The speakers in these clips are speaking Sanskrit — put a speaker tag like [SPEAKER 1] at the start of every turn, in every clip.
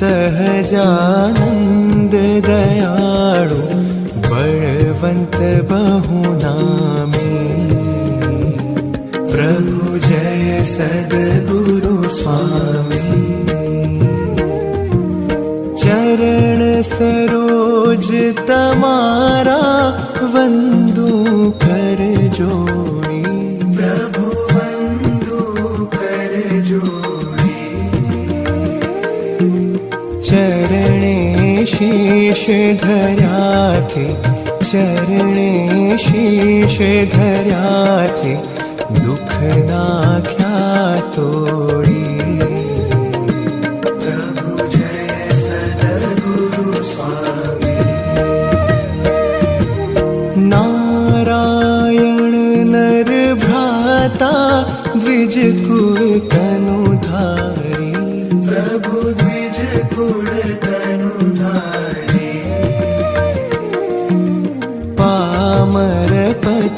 [SPEAKER 1] सहजानन्द दयाळु बळवन्त बहुनामी। प्रभु जय सद्गुरु स्वामी। चरण सरोज तमारा वन्दु कर जोड़ी शीश धर्याथे चरणे शीश धर्याथे दुख नाख्या तोड़ी। प्रभु जय सद्गुरु स्वामी। नारायण नर भ्राता प्रभु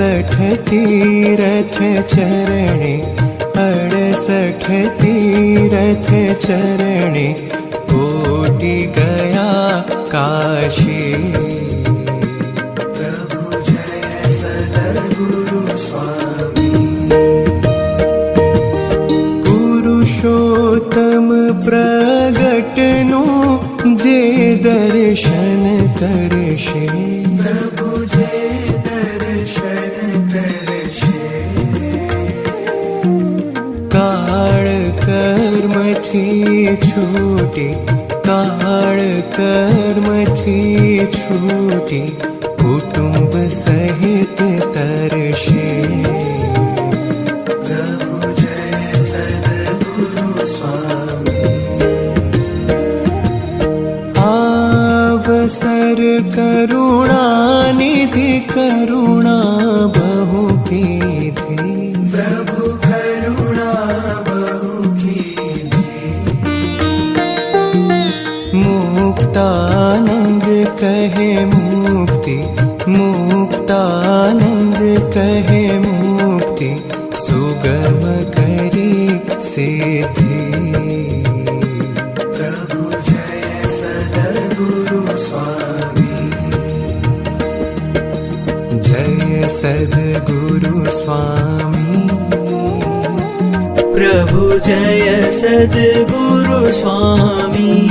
[SPEAKER 1] अड़सठ तीरथ चरणे अड़सठ तीरथ चरणे कोटि गया काशी। प्रभु जय सद्गुरु स्वामी। पुरुषोत्तम प्रगटनु जे दर्शन करशे कर्मथी छूटी काळ कर्मथी छूटी कुटुंब सहित तरशे। प्रभु जय सद्गुरु स्वामी। आवसर करुणा निधि करुणा बहु कीधी मुक्ति मुक्तानंद कहे मुक्ति सुगम करी सिद्धि प्रभु जय सद्गुरु स्वामी। जय सद्गुरु स्वामी।
[SPEAKER 2] प्रभु जय सद्गुरु स्वामी।